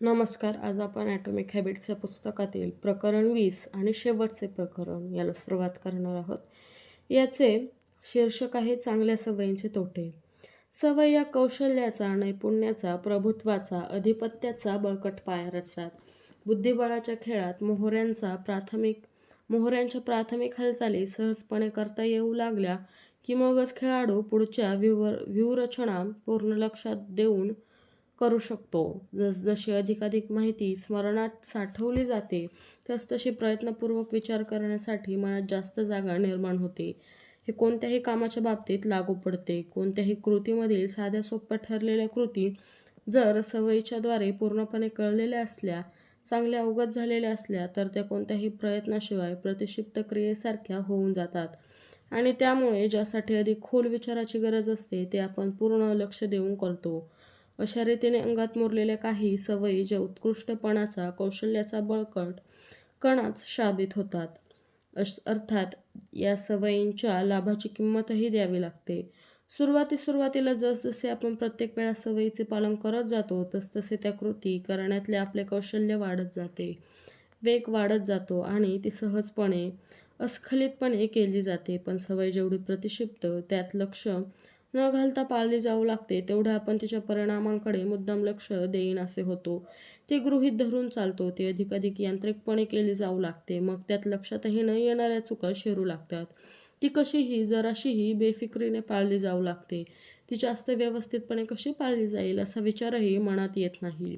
नमस्कार आज आपण ॲटॉमिक हॅबिट्सच्या पुस्तकातील प्रकरण वीस आणि शेवटचे प्रकरण याला सुरुवात करणार आहोत. याचे शीर्षक आहे चांगल्या सवयींचे तोटे. सवय या कौशल्याचा नैपुण्याचा प्रभुत्वाचा अधिपत्याचा बळकट पाया रचतात बुद्धिबळाच्या खेळात मोहऱ्यांचा प्राथमिक मोहऱ्यांच्या प्राथमिक हालचाली सहजपणे करता येऊ लागल्या की मगच खेळाडू पुढच्या व्यूवर व्यूहरचना पूर्ण लक्षात देऊन करू शकतो. जसजशी अधिकाधिक माहिती स्मरणात साठवली जाते तसतशी प्रयत्नपूर्वक विचार करण्यासाठी मनात जास्त जागा निर्माण होते. हे कोणत्याही कामाच्या बाबतीत लागू पडते. कोणत्याही कृतीमधील साध्या सोप्या ठरलेल्या कृती जर सवयीच्याद्वारे पूर्णपणे कळलेल्या असल्या चांगल्या अवगत झालेल्या असल्या तर त्या कोणत्याही प्रयत्नाशिवाय प्रतिक्षिप्त क्रियेसारख्या होऊन जातात. आणि त्यामुळे ज्यासाठी अधिक खोल विचाराची गरज असते ते आपण पूर्ण लक्ष देऊन करतो. अशा रीतीने अंगात मुरलेल्या काही सवयी ज्या उत्कृष्टपणाचा कौशल्याचा बळकट कणाच शाबित होतात. अश अर्थात या सवयींच्या लाभाची किंमतही द्यावी लागते. सुरुवाती सुरुवातीला जसजसे आपण प्रत्येक वेळा सवयीचे पालन करत जातो तसतसे त्या कृती करण्यातले आपले कौशल्य वाढत जाते. वेग वाढत जातो आणि ती सहजपणे अस्खलितपणे केली जाते. पण सवय जेवढी प्रतिक्षिप्त त्यात लक्ष न घालता पाळली जाऊ लागते तेवढं आपण तिच्या परिणामांकडे मुद्दाम लक्ष देईन असे होतो. ते गृहीत धरून चालतो ते अधिकाधिक यांत्रिकपणे केली जाऊ लागते मग त्यात लक्षातही न येणाऱ्या चुका शिरू लागतात. ती कशीही जराशीही बेफिक्रीने पाळली जाऊ लागते. ती जास्त व्यवस्थितपणे कशी पाळली जाईल असा विचारही मनात येत नाही.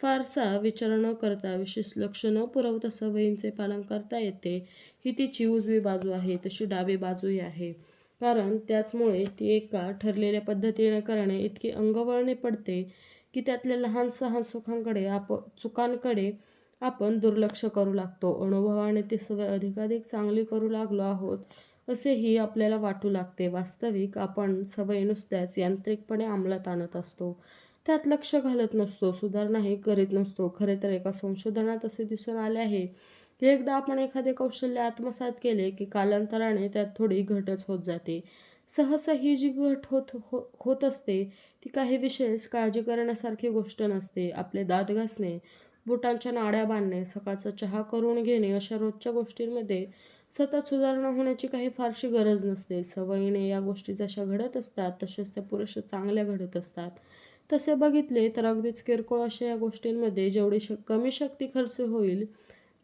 फारसा विचार न करता विशेष लक्ष न पुरवता सवयींचे पालन करता येते. ही तिची उजवी बाजू आहे तशी डावी बाजूही आहे. कारण त्याचमुळे ती एका ठरलेल्या पद्धतीने करणे इतकी अंगवळणे पडते की त्यातल्या लहान सहान सुखांकडे आप चुकांकडे आपण दुर्लक्ष करू लागतो. अनुभवाने ती सवय अधिकाधिक चांगली करू लागलो आहोत असेही आपल्याला वाटू लागते. वास्तविक आपण सवयी नुसत्याच यांत्रिकपणे अंमलात आणत असतो. त्यात लक्ष घालत नसतो. सुधारणाही करीत नसतो. खरे तर एका संशोधनात असे दिसून आले आहे. ते एकदा आपण एखादे कौशल्य आत्मसात केले की कालांतराने त्यात थोडी घटच होत जाते. सहसा ही जी घट होत हो होत असते ती काही विशेष काळजी करण्यासारखी गोष्ट नसते. आपले दात घासणे बुटांच्या नाड्या बांधणे सकाळचा चहा करून घेणे अशा रोजच्या गोष्टींमध्ये सतत सुधारणा होण्याची काही फारशी गरज नसते. सवयीने या गोष्टी जशा घडत असतात तसेच त्या पुरेशा चांगल्या घडत असतात. तसे बघितले तर अगदीच किरकोळ अशा या गोष्टींमध्ये जेवढी श कमी शक्ती खर्च होईल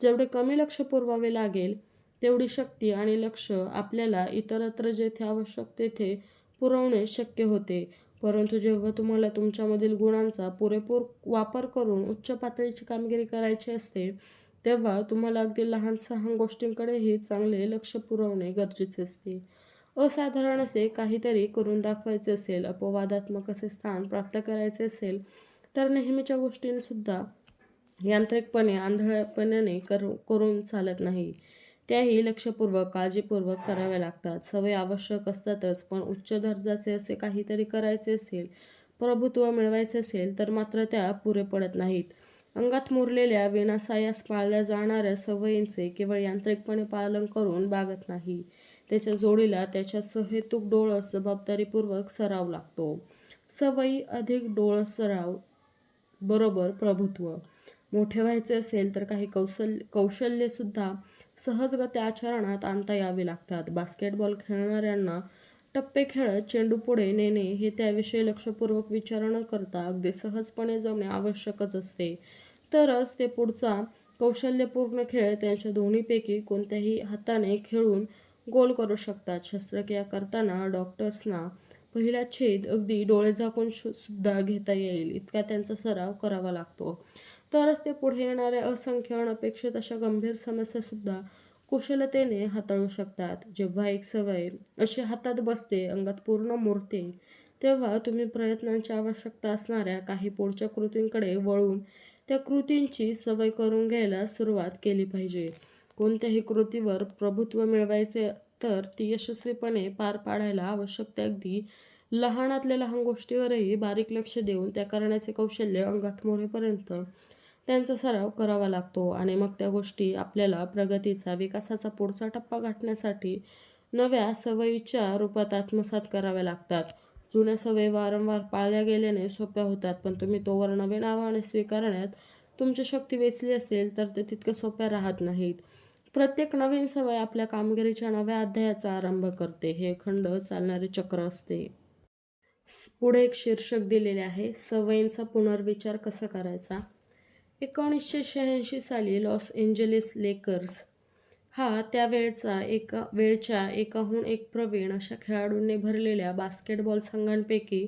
जेवढे कमी लक्ष पुरवावे लागेल तेवढी शक्ती आणि लक्ष आपल्याला इतरत्र जेथे आवश्यक तेथे पुरवणे शक्य होते. परंतु जेव्हा तुम्हाला तुमच्यामधील गुणांचा पुरेपूर वापर करून उच्च पातळीची कामगिरी करायची असते तेव्हा तुम्हाला अगदी लहान सहान गोष्टींकडेही चांगले लक्ष पुरवणे गरजेचे असते. असाधारण असे काहीतरी करून दाखवायचे असेल अपवादात्मक असे स्थान प्राप्त करायचे असेल तर नेहमीच्या गोष्टींसुद्धा यांत्रिकपणे आंधळपणाने कर करून चालत नाही. त्याही लक्षपूर्वक काळजीपूर्वक कराव्या लागतात. सवय आवश्यक असतातच पण उच्च दर्जाचे असे काहीतरी करायचे असेल प्रभुत्व मिळवायचे असेल तर मात्र त्या पुरे पडत नाहीत. अंगात मुरलेल्या विनासायास पाळल्या जाणाऱ्या सवयींचे केवळ यांत्रिकपणे पालन करून बागत नाही. त्याच्या जोडीला त्याच्या सहेतुक डोळस जबाबदारीपूर्वक सराव लागतो. सवयी अधिक डोळस सराव बरोबर प्रभुत्व. मोठे व्हायचे असेल तर काही कौशल्य कौशल्यसुद्धा सहजगत्या आचरणात आणता यावे लागतात. बास्केटबॉल खेळणाऱ्यांना टप्पे खेळत चेंडू पुढे नेणे हे त्याविषयी लक्षपूर्वक विचार न करता अगदी सहजपणे जमणे आवश्यकच असते. तरच ते पुढचा कौशल्यपूर्ण खेळ त्यांच्या दोन्हीपैकी कोणत्याही हाताने खेळून गोल करू शकतात. शस्त्रक्रिया करताना डॉक्टर्सना पहिला छेद अगदी डोळे झाकून सुद्धा घेता येईल. इतका त्यांचा सराव करावा लागतो. तरच ते पुढे येणाऱ्या असंख्य अनपेक्षित अशा गंभीर समस्यासुद्धा कुशलतेने हाताळू शकतात. जेव्हा एक सवय अशी हातात बसते अंगात पूर्ण मुरते तेव्हा तुम्ही प्रयत्नांची आवश्यकता असणाऱ्या काही पुढच्या कृतींकडे वळून त्या कृतींची सवय करून घ्यायला सुरुवात केली पाहिजे. कोणत्याही कृतीवर प्रभुत्व मिळवायचे तर ती यशस्वीपणे पार पाडायला आवश्यक त्या अगदी लहानातल्या लहान गोष्टीवरही बारीक लक्ष देऊन त्या करण्याचे कौशल्य अंगात मोरेपर्यंत त्यांचा सराव करावा लागतो आणि मग त्या गोष्टी आपल्याला प्रगतीचा विकासाचा पुढचा टप्पा गाठण्यासाठी नव्या सवयीच्या रूपात आत्मसात कराव्या लागतात. जुन्या सवयी वारंवार पाळल्या गेल्याने सोप्या होतात पण तुम्ही तोवर नवीन आव्हाने स्वीकारण्यात तुमची शक्ती वेचली असेल तर ते तितक्या सोप्या राहत नाहीत. प्रत्येक नवीन सवय आपल्या कामगिरीच्या नव्या अध्यायाचा आरंभ करते. हे खंड चालणारे चक्र असते. पुढे एक शीर्षक दिलेले आहे सवयींचा पुनर्विचार कसा करायचा? एकोणीसशे शहाऐंशी साली लॉस एंजलिस लेकर्स हा त्यावेळचा एका वेळच्या एकाहून एक प्रवीण अशा खेळाडूंनी भरलेल्या बास्केटबॉल संघांपैकी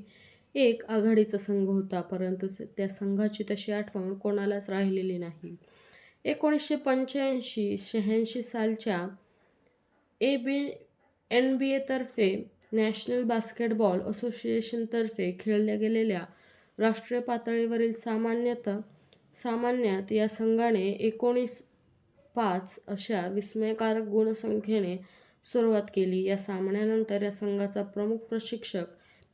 एक आघाडीचा संघ होता परंतु स- त्या संघाची तशी आठवण कोणालाच राहिलेली नाही. एकोणीसशे पंच्याऐंशी शहाऐंशी सालच्या ए बी एन बी एतर्फे नॅशनल बास्केटबॉल असोसिएशनतर्फे खेळल्या गेलेल्या राष्ट्रीय पातळीवरील सामान्यतः सामान्यात या संघाने एकोणीस पाच अशा विस्मयकारक गुणसंख्येने सुरुवात केली. या सामन्यानंतर या संघाचा प्रमुख प्रशिक्षक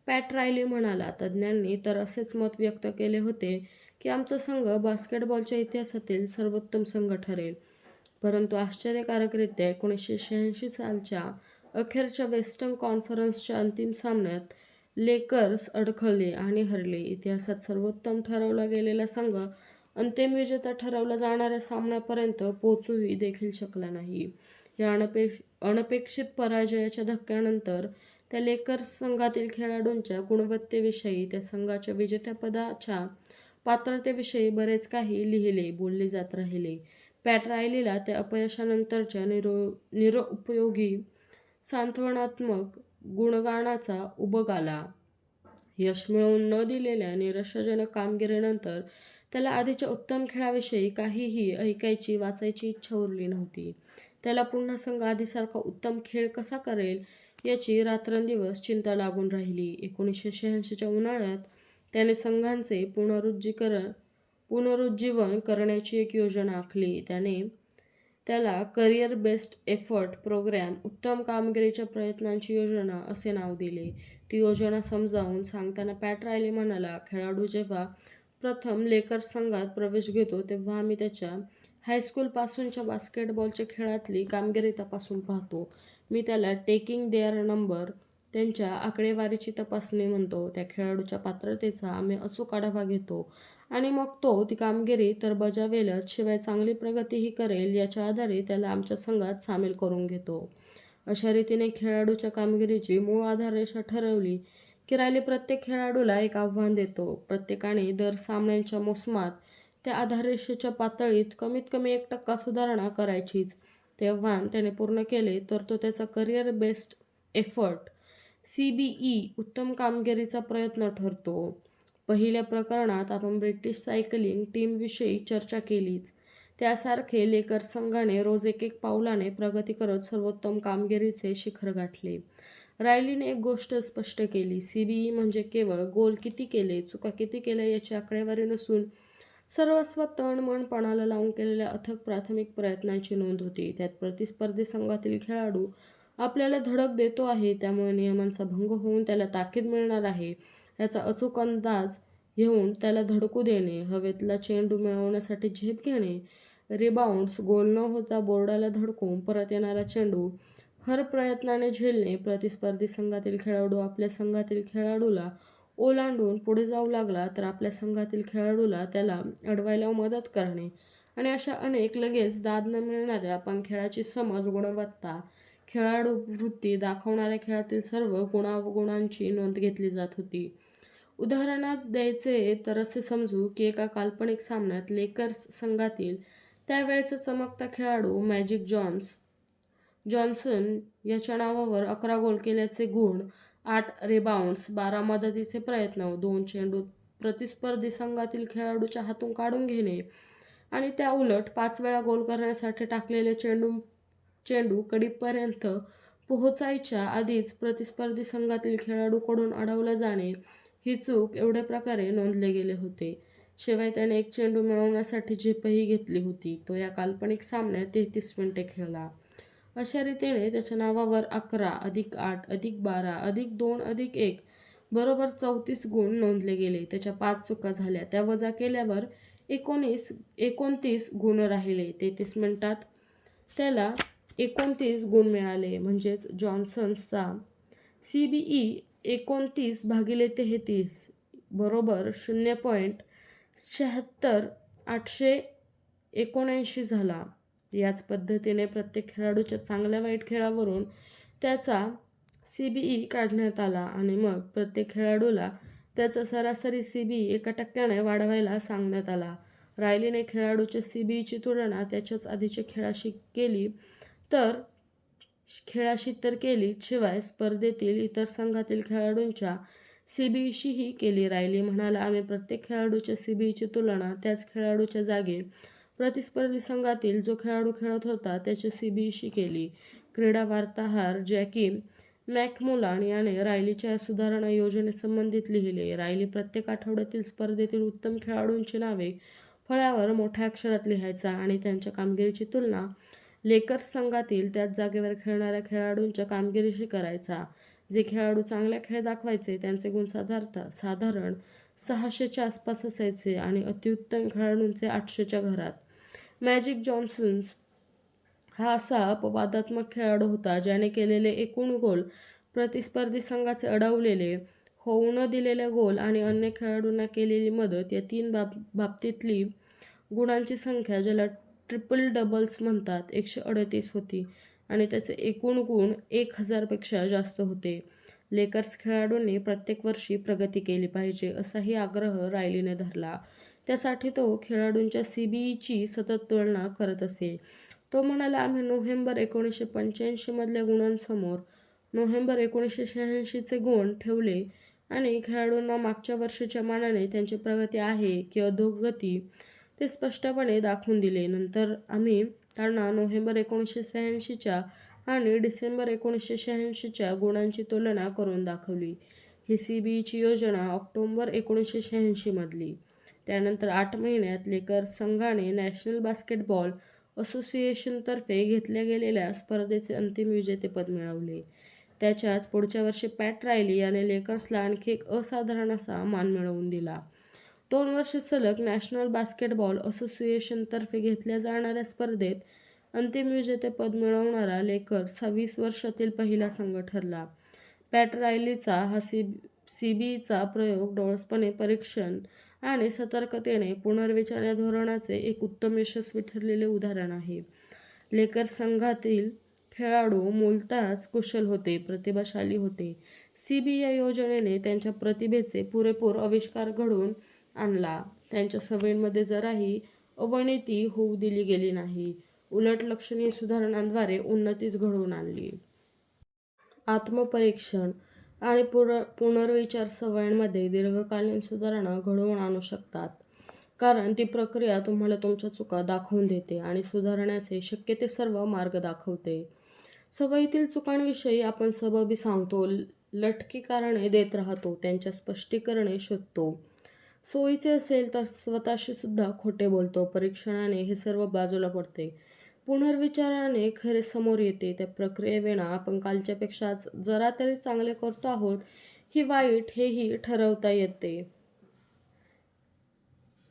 पॅट रायली म्हणाला तज्ज्ञांनी तर असेच मत व्यक्त केले होते की आमचा संघ बास्केटबॉलच्या इतिहासातील सर्वोत्तम संघ ठरेल. परंतु आश्चर्यकारकरित्या एकोणीसशे शहाऐंशी सालच्या अखेरच्या वेस्टर्न कॉन्फरन्सच्या अंतिम सामन्यात लेकर्स अडखळले आणि हरले. इतिहासात सर्वोत्तम ठरवला गेलेला संघ अंतिम विजेता ठरवला जाणाऱ्या सामन्यापर्यंत पोचूही देखील शकला नाही. या अनपेक्ष अनपेक्षित पराजयाच्या धक्क्यानंतर त्या लेकर्स संघातील खेळाडूंच्या गुणवत्तेविषयी त्या संघाच्या विजेतेपदाच्या पात्रतेविषयी बरेच काही लिहिले बोलले जात राहिले. पॅट रायलीला त्या अपयशानंतरच्या निरो निरुपयोगी सांत्वनात्मक गुणगानाचा उबग आला. यश मिळवून न दिलेल्या निराशाजनक कामगिरीनंतर त्याला आधीच्या उत्तम खेळाविषयी काहीही ऐकायची वाचायची इच्छा उरली नव्हती. त्याला पुन्हा संघ आधीसारखा उत्तम खेळ कसा करेल याची रात्रंदिवस चिंता लागून राहिली. एकोणीसशे शहाऐंशीच्या उन्हाळ्यात त्याने संघांचे पुनरुज्जीकरण पुनरुज्जीवन करण्याची एक योजना आखली. त्याने त्याला करिअर बेस्ट एफर्ट प्रोग्रॅम उत्तम कामगिरीच्या प्रयत्नांची योजना असे नाव दिले. ती योजना समजावून सांगताना पॅट रायले म्हणाला खेळाडू जेव्हा प्रथम लेकर्स संघात प्रवेश घेतो तेव्हा आम्ही त्याच्या हायस्कूलपासूनच्या बास्केटबॉलच्या खेळातली कामगिरी तपासून पाहतो. मी त्याला टेकिंग देअर नंबर त्यांच्या आकडेवारीची तपासणी म्हणतो. त्या खेळाडूच्या पात्रतेचा आम्ही अचूक आढावा घेतो आणि मग तो ती कामगिरी तर बजावेलच शिवाय चांगली प्रगतीही करेल याच्या आधारे त्याला आमच्या संघात सामील करून घेतो. अशा रीतीने खेळाडूच्या कामगिरीची मूळ आधाररेषा ठरवली. की रायले प्रत्येक खेळाडूला एक आव्हान देतो. प्रत्येकाने दर सामन्यांच्या मोसमात त्या आधाररेषेच्या पातळीत कमीत कमी एक टक्का सुधारणा करायचीच. ते आव्हान त्याने पूर्ण केले तर तो त्याचा career best effort C B E उत्तम कामगिरीचा प्रयत्न ठरतो. पहिल्या प्रकरणात आपण ब्रिटिश सायकलिंग टीमविषयी चर्चा केलीच. त्यासारखे लेकर संघाने रोज एक एक पावलाने प्रगती करत सर्वोत्तम कामगिरीचे शिखर गाठले. रायलीने एक गोष्ट स्पष्ट केली. सी बी ई म्हणजे केवळ गोल किती केले चुका किती केल्या याची आकडेवारी नसून सर्वस्व तण मन पणाला लावून केलेल्या अथक प्राथमिक प्रयत्नांची नोंद होती. त्यात प्रतिस्पर्धी संघातील खेळाडू आपल्याला धडक देतो आहे त्यामुळे नियमांचा भंग होऊन त्याला ताकीद मिळणार आहे. याचा अचूक अंदाज घेऊन त्याला धडकू देणे हवेतला चेंडू मिळवण्यासाठी झेप घेणे रिबाउंड्स गोल न होता बोर्डाला धडकून परत येणारा चेंडू हर प्रयत्नाने झेलणे प्रतिस्पर्धी संघातील खेळाडू आपल्या संघातील खेळाडूला ओलांडून पुढे जाऊ लागला तर आपल्या संघातील खेळाडूला त्याला अडवायला मदत करणे. आणि अशा अनेक लगेच दाद न मिळणाऱ्या पण खेळाची समज गुणवत्ता खेळाडू वृत्ती दाखवणाऱ्या खेळातील सर्व गुणावगुणांची नोंद घेतली जात होती. उदाहरणास द्यायचे तर असे समजू की एका काल्पनिक सामन्यात लेकर्स संघातील त्यावेळेचा चमकता खेळाडू मॅजिक जॉन्स जॉन्सन याच्या नावावर अकरा गोल केल्याचे गुण आठ रिबाउंड्स बारा मदतीचे प्रयत्न दोन चेंडू प्रतिस्पर्धी संघातील खेळाडूच्या हातून काढून घेणे आणि त्या उलट पाच वेळा गोल करण्यासाठी टाकलेले चेंडू चेंडू कडीपर्यंत पोहोचायच्या आधीच प्रतिस्पर्धी संघातील खेळाडूकडून अडवलं जाणे ही चूक एवढ्या प्रकारे नोंदले गेले होते. शिवाय त्याने एक चेंडू मिळवण्यासाठी झेपही घेतली होती तो या काल्पनिक सामन्यात तेहतीस मिनिटे खेळला. अशा रीतीने त्याच्या नावावर अकरा अधिक आठ अधिक बारा अधिक दोन अधिक एक बरोबर चौतीस गुण नोंदले गेले. त्याच्या पाच चुका झाल्या. त्या वजा केल्यावर एकोणीस एकोणतीस गुण राहिले. तेहतीस मिनटात त्याला एकोणतीस गुण मिळाले. म्हणजेच जॉन्सन्सचा सी बी ई एकोणतीस भागिले तेहतीस बरोबर शून्य पॉईंट शहात्तर आठशे एकोणऐंशी झाला. याच पद्धतीने प्रत्येक खेळाडूच्या चांगल्या वाईट खेळावरून त्याचा सी बी ई काढण्यात आला आणि मग प्रत्येक खेळाडूला त्याचा सरासरी सी बी ई एका टक्क्याने वाढवायला सांगण्यात आला. रायलीने खेळाडूच्या सी बी ईची तुलना त्याच्याच आधीच्या खेळाशी केली तर खेळाशी तर केली शिवाय स्पर्धेतील इतर संघातील खेळाडूंच्या सी बी ईशीही केली. रायली म्हणाला आम्ही प्रत्येक खेळाडूच्या सी बी ईची तुलना त्याच खेळाडूच्या जागी प्रतिस्पर्धी संघातील जो खेळाडू खेळत होता त्याची सी बी ईशी केली. क्रीडा वार्ताहर जॅकी मॅकमोलान याने रायलीच्या सुधारणा योजनेसंबंधित लिहिले. रायली प्रत्येक आठवड्यातील स्पर्धेतील उत्तम खेळाडूंची नावे फळ्यावर मोठ्या अक्षरात लिहायचा आणि त्यांच्या कामगिरीची तुलना लेकर्स संघातील त्याच जागेवर खेळणाऱ्या खेळाडूंच्या कामगिरीशी करायचा. जे खेळाडू चांगल्या खेळ दाखवायचे त्यांचे गुण साधारता साधारण सहाशेच्या आसपास असायचे आणि अतिउत्तम खेळाडूंचे आठशेच्या घरात मॅजिक जॉन्सन्स हा असा अपवादात्मक खेळाडू होता ज्याने केलेले एकूण गोल प्रतिस्पर्धी संघाचे अडवलेले होऊ न दिलेले गोल आणि अन्य खेळाडूंना केलेली मदत या तीन बाब बाबतीतली गुणांची संख्या ज्याला ट्रिपल डबल्स म्हणतात एकशे अडतीस होती आणि त्याचे एकूण गुण एक हजारपेक्षा जास्त होते. लेकर्स खेळाडूंनी प्रत्येक वर्षी प्रगती केली पाहिजे असाही आग्रह रायलीने धरला. त्यासाठी तो खेळाडूंच्या सी बी ईची सतत तुलना करत असे. तो म्हणाला आम्ही नोव्हेंबर एकोणीसशे पंच्याऐंशीमधल्या गुणांसमोर नोव्हेंबर एकोणीसशे शहाऐंशीचे गुण ठेवले आणि खेळाडूंना मागच्या वर्षीच्या मानाने त्यांची प्रगती आहे की अधोगती ते स्पष्टपणे दाखवून दिले. नंतर आम्ही त्यांना नोव्हेंबर एकोणीसशे शहाऐंशीच्या आणि डिसेंबर एकोणीसशे शहाऐंशीच्या गुणांची तुलना करून दाखवली. ही सी बी ईची योजना ऑक्टोबर एकोणीसशे शहाऐंशीमधली त्यानंतर आठ महिन्यात लेकर संघाने नॅशनल बास्केटबॉल असोसिएशनतर्फे घेतल्या गेलेल्या स्पर्धेचे अंतिम विजेतेपद मिळवले. त्याच्याच पुढच्या वर्षी पॅट रायली याने लेकर्सला आणखी एक असाधारण असा मान मिळवून दिला. दोन वर्ष सलग नॅशनल बास्केटबॉल असोसिएशनतर्फे घेतल्या जाणाऱ्या स्पर्धेत अंतिम विजेतेपद मिळवणारा लेकर्स हा वीस वर्षातील पहिला संघ ठरला. पॅट रायलीचा हा सी सी प्रयोग डोळसपणे परीक्षण आणि सतर्कतेने पुनर्विचार या धोरणाचे एक उत्तम यशस्वी ठरलेले उदाहरण आहे. लेकर संघातील खेळाडू मूलतःच कुशल होते प्रतिभाशाली होते. सी बी या योजनेने त्यांच्या प्रतिभेचे पुरेपूर आविष्कार घडवून आणला. त्यांच्या सवयींमध्ये जराही अवनती होऊ दिली गेली नाही. उलट लक्षणीय सुधारणांद्वारे उन्नतीच घडवून आणली. आत्मपरीक्षण आणि पुर पुनर्विचार सवयींमध्ये दीर्घकालीन सुधारणा घडवून आणू शकतात. कारण ती प्रक्रिया तुम्हाला तुमच्या चुका दाखवून देते आणि सुधारण्याचे शक्य ते सर्व मार्ग दाखवते. सवयीतील चुकांविषयी आपण सबबी सांगतो लटकी कारणे देत राहतो त्यांच्या स्पष्टीकरणे शोधतो. सोयीचे असेल तर स्वतःशी सुद्धा खोटे बोलतो परीक्षणाने हे सर्व बाजूला पडते. पुनर्विचाराने खरे समोर येते. त्या प्रक्रियेविना आपण कालच्यापेक्षा जरा तरी चांगले करतो आहोत ही वाईट हेही ठरवता येते.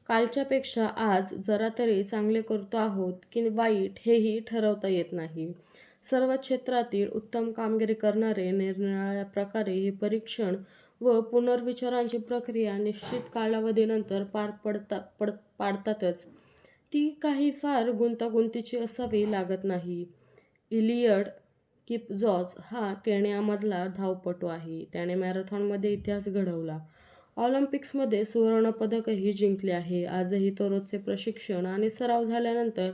कालच्यापेक्षा आज जरा तरी चांगले करतो आहोत की वाईट हेही ठरवता येत नाही. सर्व क्षेत्रातील उत्तम कामगिरी करणारे निरनिराळ्या प्रकारे हे परीक्षण व पुनर्विचारांची प्रक्रिया निश्चित कालावधीनंतर पार पडता पड पाडतातच. ती काही फार गुंतागुंतीची असावी लागत नाही. इलियड किपजॉज हा केनियामधला धावपटू आहे. त्याने मॅरेथॉनमध्ये इतिहास घडवला. ऑलिम्पिक्समध्ये सुवर्णपदकही जिंकले आहे. आजही तो रोजचे प्रशिक्षण आणि सराव झाल्यानंतर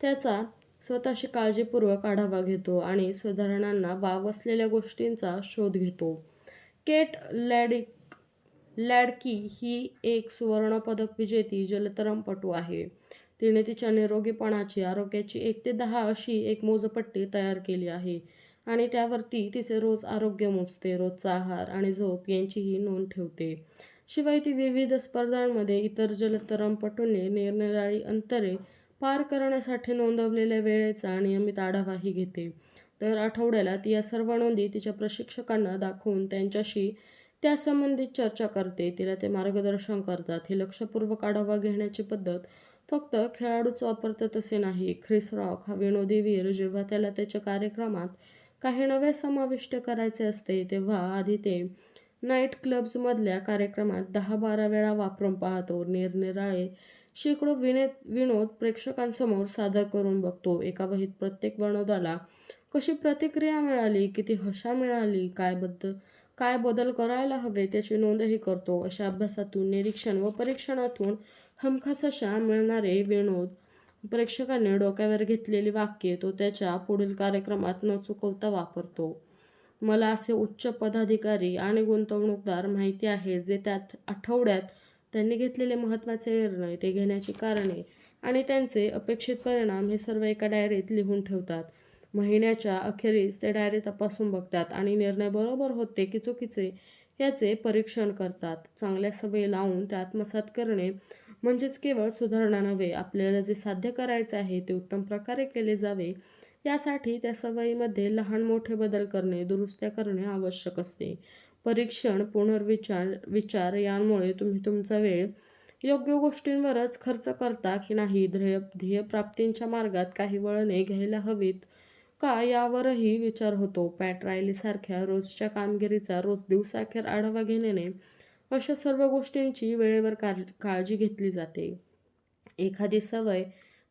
त्याचा स्वतःशी काळजीपूर्वक आढावा घेतो आणि सुधारणांना वाव असलेल्या गोष्टींचा शोध घेतो. केट लॅडिक लॅडकी ही एक सुवर्णपदक विजेती जलतरणपटू आहे. तिने तिच्या निरोगीपणाची आरोग्याची एक ते दहा अशी एक मोजपट्टी तयार केली आहे. आणि त्यावरती तिचे रोज आरोग्य मोजते रोजचा आहार आणि झोप यांचीही नोंद ठेवते. शिवाय ती विविध स्पर्धांमध्ये इतर जलतरणपटूंनी निरनिराळी अंतरे पार करण्यासाठी नोंदवलेल्या वेळेचा नियमित आढावाही घेते. दर आठवड्याला ती या सर्व नोंदी तिच्या प्रशिक्षकांना दाखवून त्यांच्याशी त्यासंबंधित चर्चा करते. तिला ते मार्गदर्शन करतात. ही लक्षपूर्वक आढावा घेण्याची पद्धत फक्त खेळाडूच वापरतात असे नाही. ख्रिस रॉक हा विनोदी वीर जेव्हा त्याला त्याच्या कार्यक्रमात काही नवे समाविष्ट करायचे असते तेव्हा आधी ते नाईट क्लब्समधल्या कार्यक्रमात दहा बारा वेळा वापरून पाहतो. निरनिराळे शेकडो विने विनोद प्रेक्षकांसमोर सादर करून बघतो. एका वहीत प्रत्येक विनोदाला कशी प्रतिक्रिया मिळाली किती हशा मिळाली काय बद्दल काय बदल करायला हवे त्याची नोंदही करतो. अशा अभ्यासातून निरीक्षण व परीक्षणातून हमखास अशा मिळणारे विनोद. प्रेक्षकाने डोक्यावर घेतलेली वाक्ये तो त्याच्या पुढील कार्यक्रमात न चुकवता वापरतो. मला असे उच्च पदाधिकारी आणि गुंतवणूकदार माहिती आहे जे त्यात आठवड्यात त्यांनी घेतलेले महत्त्वाचे निर्णय ते घेण्याची कारणे आणि त्यांचे अपेक्षित परिणाम हे सर्व एका डायरीत लिहून ठेवतात. महिन्याच्या अखेरीस ते डायरी तपासून बघतात आणि निर्णय बरोबर होते की चुकीचे याचे परीक्षण करतात. चांगल्या सवयी लावून ते आत्मसात करणे म्हणजेच केवळ सुधारणा नव्हे आपल्याला जे साध्य करायचे आहे ते उत्तम प्रकारे केले जावे यासाठी त्या सवयीमध्ये लहान मोठे बदल करणे दुरुस्त्या करणे आवश्यक असते. परीक्षण पुनर्विचार विचार यांमुळे तुम्ही तुमचा वेळ योग्य गोष्टींवरच खर्च करता की नाही ध्येय ध्येयप्राप्तींच्या मार्गात काही वळणे घ्यायला हवीत का यावरही विचार होतो. पॅट रायलीसारख्या रोजच्या कामगिरीचा रोज दिवसाखेर आढावा घेण्याने अशा सर्व गोष्टींची वेळेवर काळजी घेतली जाते. एखादी सवय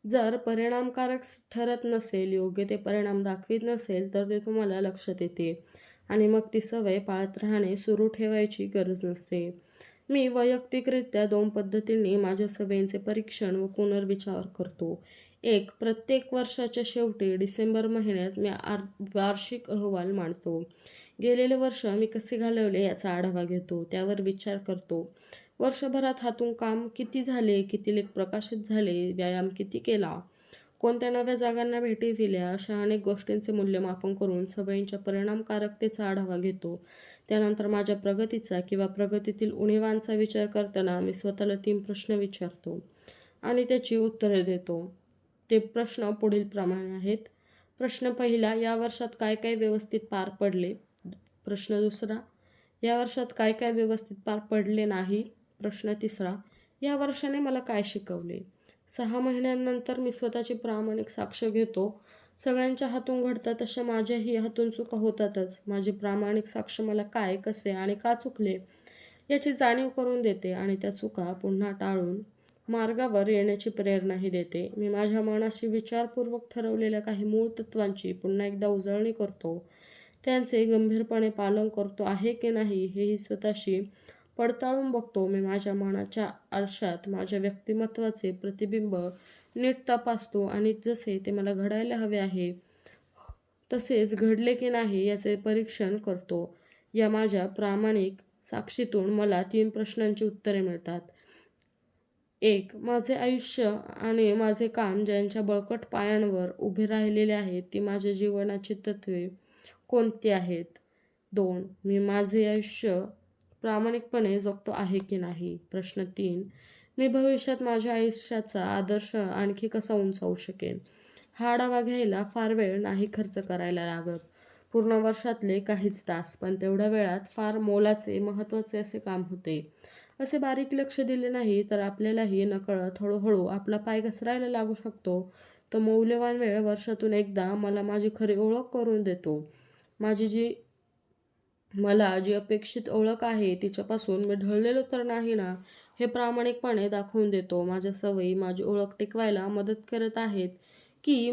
जर परिणामकारक ठरत नसेल योग्य ते परिणाम दाखवित नसेल तर ते तुम्हाला लक्षात येते. आणि मग ती सवय पाळत राहणे सुरू ठेवायची गरज नसते. मी वैयक्तिकरित्या दोन पद्धतींनी माझ्या सवयींचे परीक्षण व पुनर्विचार करतो. एक प्रत्येक वर्षाच्या शेवटी डिसेंबर महिन्यात मी आर वार्षिक अहवाल मांडतो. गेलेले वर्ष मी कसे घालवले याचा आढावा घेतो त्यावर विचार करतो. वर्षभरात हातून काम किती झाले किती लेख प्रकाशित झाले व्यायाम किती केला? कोणत्या नव्या जागांना भेटी दिल्या? अशा अनेक गोष्टींचे मूल्यमापन करून सवयींच्या परिणामकारकतेचा आढावा घेतो. त्यानंतर माझ्या प्रगतीचा किंवा प्रगतीतील उणीवांचा विचार करताना मी स्वतःला तीन प्रश्न विचारतो आणि त्याची उत्तरे देतो. ते प्रश्न पुढील प्रमाणे आहेत. प्रश्न पहिला या वर्षात काय काय व्यवस्थित पार पडले? प्रश्न दुसरा या वर्षात काय काय व्यवस्थित पार पडले नाही? प्रश्न तिसरा या वर्षाने मला काय शिकवले? सहा महिन्यांनंतर मी स्वतःची प्रामाणिक साक्ष घेतो. सगळ्यांच्या हातून घडतात तशा माझ्याही हातून चुका होतातच. माझी प्रामाणिक साक्ष मला काय कसे आणि का चुकले याची जाणीव करून देते आणि त्या चुका पुन्हा टाळून मार्गावर येण्याची प्रेरणाही देते. मी माझ्या मनाशी विचारपूर्वक ठरवलेल्या काही मूळ तत्वांची पुन्हा एकदा उजळणी करतो. त्यांचे गंभीरपणे पालन करतो आहे की नाही हेही स्वतःशी पडताळून बघतो. मी माझ्या मनाच्या आरशात माझ्या व्यक्तिमत्वाचे प्रतिबिंब नीट तपासतो आणि जसे ते मला घडायला हवे आहे तसेच घडले की नाही याचे परीक्षण करतो. या माझ्या प्रामाणिक साक्षीतून मला तीन प्रश्नांची उत्तरे मिळतात. एक माझे आयुष्य आणि माझे काम ज्यांच्या बळकट पायांवर उभे राहिलेले आहेत ती माझ्या जीवनाची तत्वे कोणती आहेत? दोन. मी माझे आयुष्य प्रामाणिकपणे जगतो आहे की नाही? प्रश्न तीन. मी भविष्यात माझ्या आयुष्याचा आदर्श आणखी कसा उंचावू शकेन? हा आढावा घ्यायला फार वेळ नाही खर्च करायला लागत. पूर्ण वर्षातले काहीच तास पण तेवढ्या वेळात फार मोलाचे महत्त्वाचे असे काम होते. असे बारीक लक्ष दिले नाही तर आपल्यालाही नकळत हळूहळू आपला पाय घसरायला लागू शकतो. तो मौल्यवान वेळ वर्षातून एकदा मला माझी खरी ओळख करून देतो. माझी जी मला जी अपेक्षित ओळख आहे तिच्यापासून मी ढळलेलो तर नाही ना हे प्रामाणिकपणे दाखवून देतो. माझ्या सवयी माझी ओळख टिकवायला मदत करत आहेत की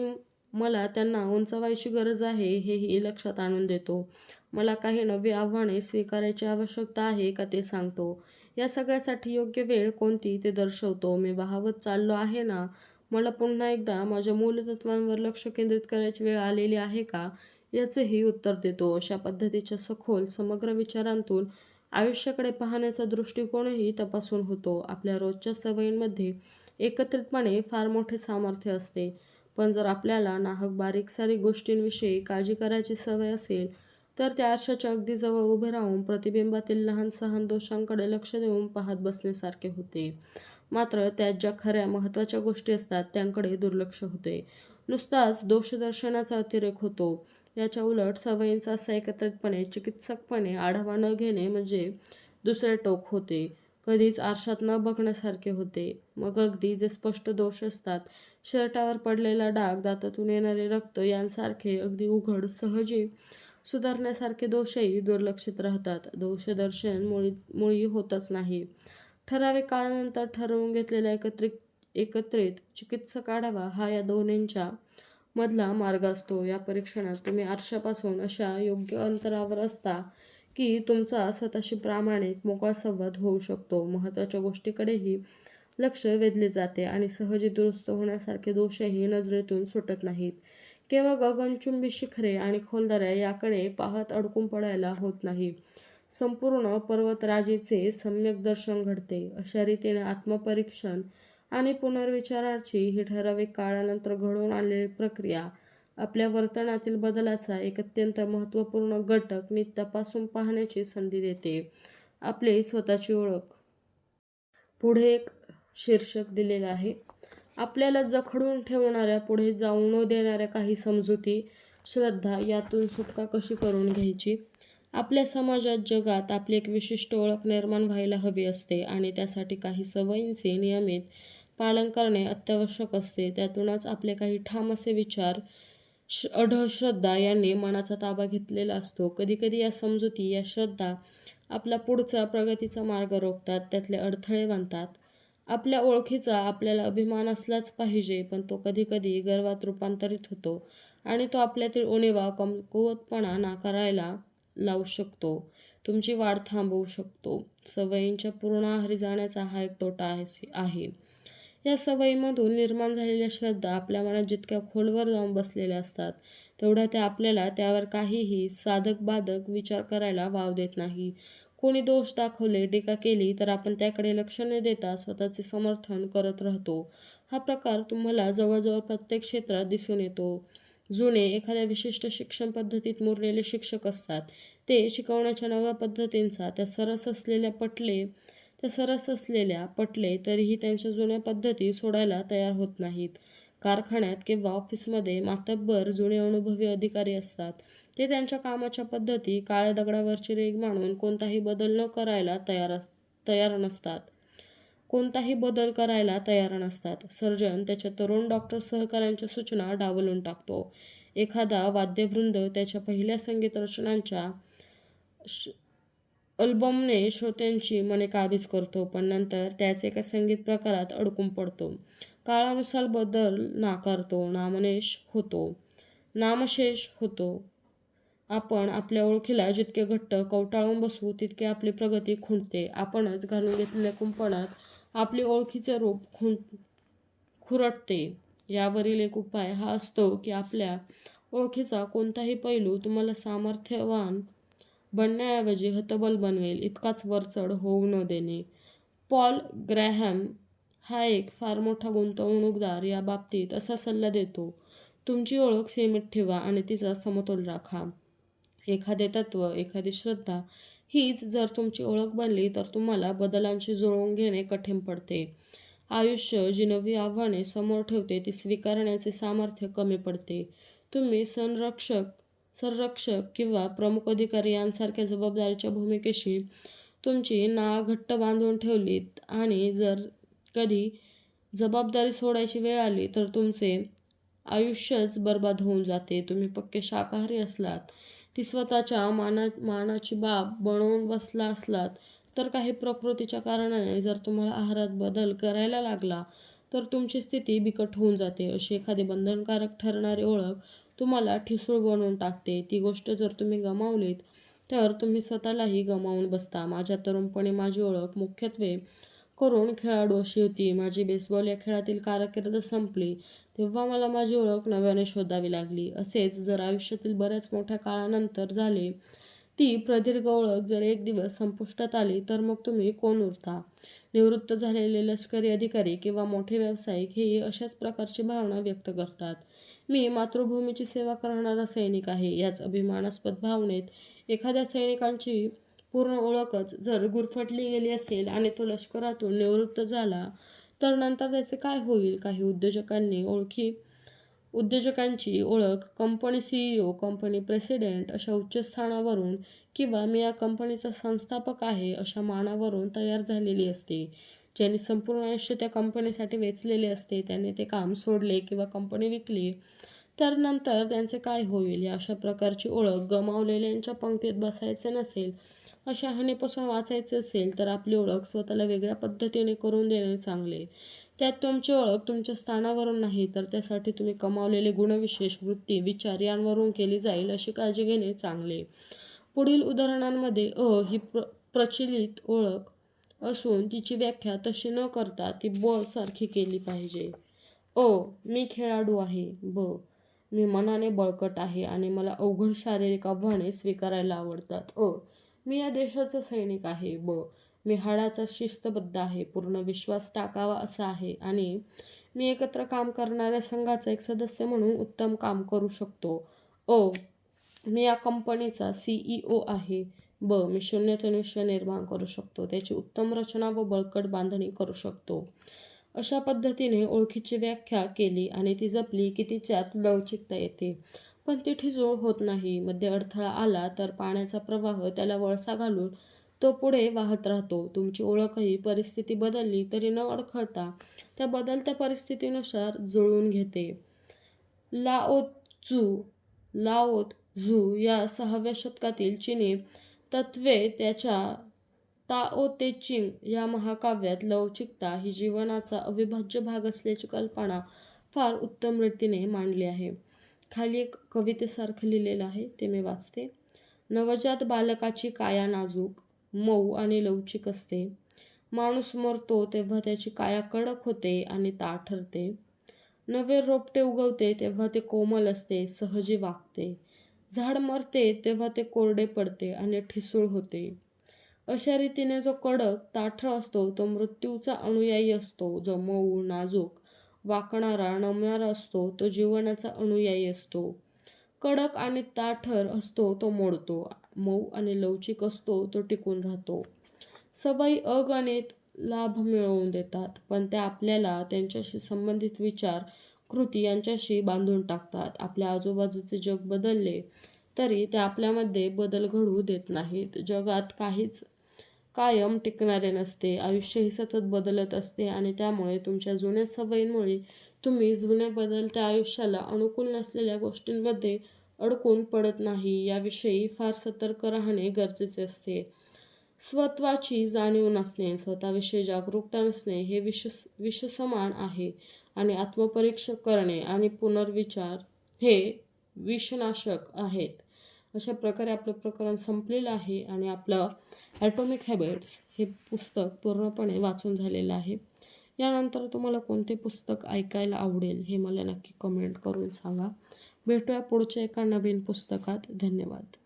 मला त्यांना उंचवायची गरज आहे हेही लक्षात आणून देतो. मला काही नवी आव्हाने स्वीकारायची आवश्यकता आहे का ते सांगतो. या सगळ्यासाठी योग्य वेळ कोणती ते दर्शवतो. मी वाहवत चाललो आहे ना मला पुन्हा एकदा माझ्या मूलतत्वांवर लक्ष केंद्रित करायची वेळ आलेली आहे का याचेही उत्तर देतो. अशा पद्धतीच्या सखोल समग्र विचारांतून आयुष्याकडे पाहण्याचा दृष्टिकोनही तपासून होतो. आपल्या रोजच्या सवयींमध्ये एकत्रितपणे फार मोठे सामर्थ्य असते. पण जर आपल्याला नाहक बारीक सारीक गोष्टींविषयी काळजी करायची सवय असेल तर त्या आरशाच्या अगदी जवळ उभे राहून प्रतिबिंबातील लहान सहान दोषांकडे लक्ष देऊन पाहत बसण्यासारखे होते. मात्र त्यात ज्या खऱ्या महत्त्वाच्या गोष्टी असतात त्यांकडे दुर्लक्ष होते. नुसताच दोषदर्शनाचा अतिरेक होतो. याच्या उलट सवयींचा असा एकत्रितपणे चिकित्सकपणे आढावा न घेणे म्हणजे दुसरे टोक होते. कधीच आरशात न बघण्यासारखे होते. मग अगदी जे स्पष्ट दोष असतात शर्टावर पडलेला डाग दातातून येणारे रक्त यांसारखे अगदी उघड सहजी सुधारण्यासारखे दोषही दुर्लक्षित राहतात. दोषदर्शन मुळी मुळी होतच नाही. ठराविक काळानंतर ठरवून घेतलेला एकत्रित एकत्रित चिकित्सक आढावा हा या दोन्हींच्या मधला मार्ग असतो. या परीक्षणात तुम्ही आरशापासून अशा योग्य अंतरावर असता की तुमचा स्वतःशी प्रामाणिक मोकळा संवाद होऊ शकतो. महत्त्वाच्या गोष्टीकडेही लक्ष वेधले जाते आणि सहजी दुरुस्त होण्यासारखे दोषही नजरेतून सुटत नाहीत. केवळ गगनचुंबी शिखरे आणि खोलदऱ्या याकडे पाहत अडकून पडायला होत नाही. संपूर्ण पर्वतराजीचे सम्यक दर्शन घडते. अशा रीतीने आत्मपरीक्षण आणि पुनर्विचाराची ही ठराविक काळानंतर घडवून आणलेली प्रक्रिया आपल्या वर्तनातील बदलाचा एक अत्यंत महत्त्वपूर्ण घटक मी तपासून पाहण्याची संधी देते. आपली स्वतःची ओळख. पुढे एक शीर्षक दिलेलं आहे. आपल्याला जखडून ठेवणाऱ्या पुढे जाऊ न देणाऱ्या काही समजुती श्रद्धा यातून सुटका कशी करून घ्यायची? आपल्या समाजात जगात आपली एक विशिष्ट ओळख निर्माण व्हायला हवी असते आणि त्यासाठी काही सवयींचे नियमित पालन करणे अत्यावश्यक असते. त्यातूनच आपले काही ठाम असे विचार श अढळ श्रद्धा यांनी मनाचा ताबा घेतलेला असतो. कधीकधी या समजुती या श्रद्धा आपला पुढचा प्रगतीचा मार्ग रोखतात. त्यातले अडथळे बांधतात आपल्या ओळखीचा आपल्याला अभिमान असलाच पाहिजे पण तो कधीकधी गर्वात रूपांतरित होतो आणि तो आपल्यातील उणीवा कमकुवतपणा नाकारायला लावू शकतो. तुमची वाढ थांबवू शकतो. सवयींच्या पूर्ण आहारी जाण्याचा हा एक तोटा आहे आहे. या सवयीमधून निर्माण झालेल्या श्रद्धा आपल्या मनात जितक्या खोलवर जाऊन बसलेल्या असतात तेवढ्या त्या आपल्याला त्यावर काहीही साधक बाधक विचार करायला वाव देत नाही. कोणी दोष दाखवले टीका केली तर आपण त्याकडे लक्ष न देता स्वतःचे समर्थन करत राहतो. हा प्रकार तुम्हाला जवळजवळ प्रत्येक क्षेत्रात दिसून येतो. जुने एखाद्या विशिष्ट शिक्षण पद्धतीत मुरलेले शिक्षक असतात. ते शिकवण्याच्या नव्या पद्धतींचा त्या सरस असलेल्या पटले त्या सरस असलेल्या पटले तरीही त्यांच्या जुन्या पद्धती सोडायला तयार होत नाहीत. कारखान्यात किंवा ऑफिसमध्ये मातब्बर जुने अनुभवी अधिकारी असतात. ते त्यांच्या कामाच्या पद्धती काळ्या दगडावरची रेग मानून कोणताही बदल न करायला तयार तयार नसतात. कोणताही बदल करायला तयार नसतात. सर्जन त्याच्या तरुण डॉक्टर सहकाऱ्यांच्या सूचना डावलून टाकतो. एखादा वाद्यवृंद त्याच्या पहिल्या संगीत रचनांच्या अल्बमने श्रोत्यांची मने काबीज करतो पण नंतर त्याच एका संगीत प्रकारात अडकून पडतो. काळानुसार बदल नाकारतो नामनेश होतो. नामशेष होतो. आपण आपल्या ओळखीला जितके घट्ट कवटाळून बसवू तितके आपली प्रगती खुंटते. आपणच घालून घेतलेल्या कुंपणात आपली ओळखीचे रूप खुं खुरटते. यावरील एक उपाय हा असतो की आपल्या ओळखीचा कोणताही पैलू तुम्हाला सामर्थ्यवान बनण्याऐवजी हतबल बनवेल इतकाच वरचढ होऊ न देणे. पॉल ग्रॅहॅम हा एक फार मोठा गुंतवणूकदार या बाबतीत असा सल्ला देतो. तुमची ओळख सीमित ठेवा आणि तिचा समतोल राखा. एखादे तत्त्व एखादी श्रद्धा हीच जर तुमची ओळख बनली तर तुम्हाला बदलांशी जुळवून घेणे कठीण पडते. आयुष्य जी नवी आव्हाने समोर ठेवते ती स्वीकारण्याचे सामर्थ्य कमी पडते. तुम्ही संरक्षक संरक्षक किंवा प्रमुख अधिकारी यांसारख्या जबाबदारीच्या भूमिकेशी तुमची नाळ घट्ट बांधून ठेवलीत आणि जर कधी जबाबदारी सोडायची वेळ आली तर तुमचे आयुष्यच बर्बाद होऊन जाते. तुम्ही पक्के शाकाहारी असलात ती स्वतःच्या माना मानाची बाब बनवून बसला असलात तर काही प्रकृतीच्या कारणाने जर तुम्हाला आहारात बदल करायला लागला तर तुमची स्थिती बिकट होऊन जाते. अशी एखादी बंधनकारक ठरणारी ओळख तुम्हाला ठिसूळ बनवून टाकते. ती गोष्ट जर तुम्ही गमावलीत तर तुम्ही स्वतःलाही गमावून बसता. माझ्या तरुणपणी माझी ओळख मुख्यत्वे करून खेळाडू अशी होती. माझी बेसबॉल या खेळातील कारकीर्द संपली तेव्हा मला माझी ओळख नव्याने शोधावी लागली. असेच जर आयुष्यातील बऱ्याच मोठ्या काळानंतर झाले ती प्रदीर्घ ओळख जर एक दिवस संपुष्टात आली तर मग तुम्ही कोण उरता? निवृत्त झालेले लष्करी अधिकारी किंवा मोठे व्यावसायिक हेही अशाच प्रकारची भावना व्यक्त करतात. मी मातृभूमीची सेवा करणारा सैनिक आहे याच अभिमानास्पद भावनेत एखाद्या सैनिकांची पूर्ण ओळखच जर गुरफटली गेली असेल आणि तो लष्करातून निवृत्त झाला तर नंतर त्याचे काय होईल? काही उद्योजकांनी ओळखी उद्योजकांची ओळख कंपनी सीईओ कंपनी प्रेसिडेंट अशा उच्चस्थानावरून किंवा मी या कंपनीचा संस्थापक आहे अशा मानावरून तयार झालेली असते. ज्यांनी संपूर्ण आयुष्य त्या कंपनीसाठी वेचलेले असते त्याने ते काम सोडले किंवा कंपनी विकली तर नंतर त्यांचे काय होईल? या अशा प्रकारची ओळख गमावलेल्यांच्या पंक्तीत बसायचे नसेल अशा हानीपासून वाचायचे असेल तर आपली ओळख स्वतःला वेगळ्या पद्धतीने करून देणे चांगले. त्यात तुमची ओळख तुमच्या स्थानावरून नाही तर त्यासाठी तुम्ही कमावलेले गुणविशेष वृत्ती विचार यांवरून केली जाईल अशी काळजी घेणे चांगले. पुढील उदाहरणांमध्ये अ ही प्र प्रचलित ओळख असून तिची व्याख्या तशी न करता ती ब सारखी केली पाहिजे. अ मी खेळाडू आहे. ब मी मनाने बळकट आहे आणि मला अवघड शारीरिक आव्हाने स्वीकारायला आवडतात. अ मी या देशाचा सैनिक आहे. ब मी हाडाचा शिस्तबद्ध आहे. पूर्ण विश्वास टाकावा असा आहे आणि मी एकत्र काम करणाऱ्या संघाचा एक सदस्य म्हणून उत्तम काम करू शकतो. ओ मी या कंपनीचा सीईओ आहे. ब मी शून्यतून विश्व निर्माण करू शकतो. त्याची उत्तम रचना व बळकट बांधणी करू शकतो. अशा पद्धतीने ओळखीची व्याख्या केली आणि ती जपली की तिच्यात लवचिकता येते. पण ती ठिसूळ होत नाही. मध्ये अडथळा आला तर पाण्याचा प्रवाह त्याला वळसा घालून तो पुढे वाहत राहतो. तुमची ओळखही परिस्थिती बदलली तरी न अडखळता त्या बदलत्या परिस्थितीनुसार जुळवून घेते. लाओत चू लाओत झू या सहाव्या शतकातील चीनी तत्त्वे त्याच्या ताओ ते चिंग या महाकाव्यात लवचिकता ही जीवनाचा अविभाज्य भाग असल्याची कल्पना फार उत्तम रीतीने मांडली आहे. खाली एक कवितेसारखं लिहिलेलं आहे ते मी वाचते. नवजात बालकाची काया नाजूक मऊ आणि लवचिक असते. माणूस मरतो तेव्हा त्याची काया कडक होते आणि ताठ ठरते. नवे रोपटे उगवते तेव्हा ते कोमल असते सहजी वागते. झाड मरते तेव्हा ते कोरडे पडते आणि ठिसूळ होते. अशा रीतीने जो कडक ताठर असतो तो मृत्यूचा अनुयायी असतो. जो मऊ नाजूक वाकणारा नमणारा असतो तो जीवनाचा अनुयायी असतो. कडक आणि ताठर असतो तो मोडतो. मऊ आणि लवचिक असतो तो टिकून राहतो. सवयी अगणित लाभ मिळवून देतात पण त्या आपल्याला त्यांच्याशी संबंधित विचार कृती यांच्याशी बांधून टाकतात. आपल्या आजूबाजूचे जग बदलले तरी ते आपल्यामध्ये बदल घडवू देत नाहीत. जगात काहीच कायम टिकणारे नसते. आयुष्यही सतत बदलत असते आणि त्यामुळे तुमच्या जुन्या सवयींमुळे तुम्ही जुन्या बदलत्या आयुष्याला अनुकूल नसलेल्या गोष्टींमध्ये अडकून पडत नाही. याविषयी फार सतर्क राहणे गरजेचे असते. स्वत्वाची जाणीव नसणे स्वतःविषयी जागरूकता नसणे हे विष विषसमान आहे. आणि आत्मपरीक्षा करणे आणि पुनर्विचार हे विषनाशक आहेत. अशा प्रकारे आपलं प्रकरण संपलेलं आहे आणि आपलं ॲटॉमिक हॅबिट्स हे पुस्तक पूर्णपणे वाचून झालेलं आहे. यानंतर तुम्हाला कोणते पुस्तक ऐकायला आवडेल हे मला नक्की कमेंट करून सांगा. भेटूया पुढच्या एका नवीन पुस्तकात. धन्यवाद.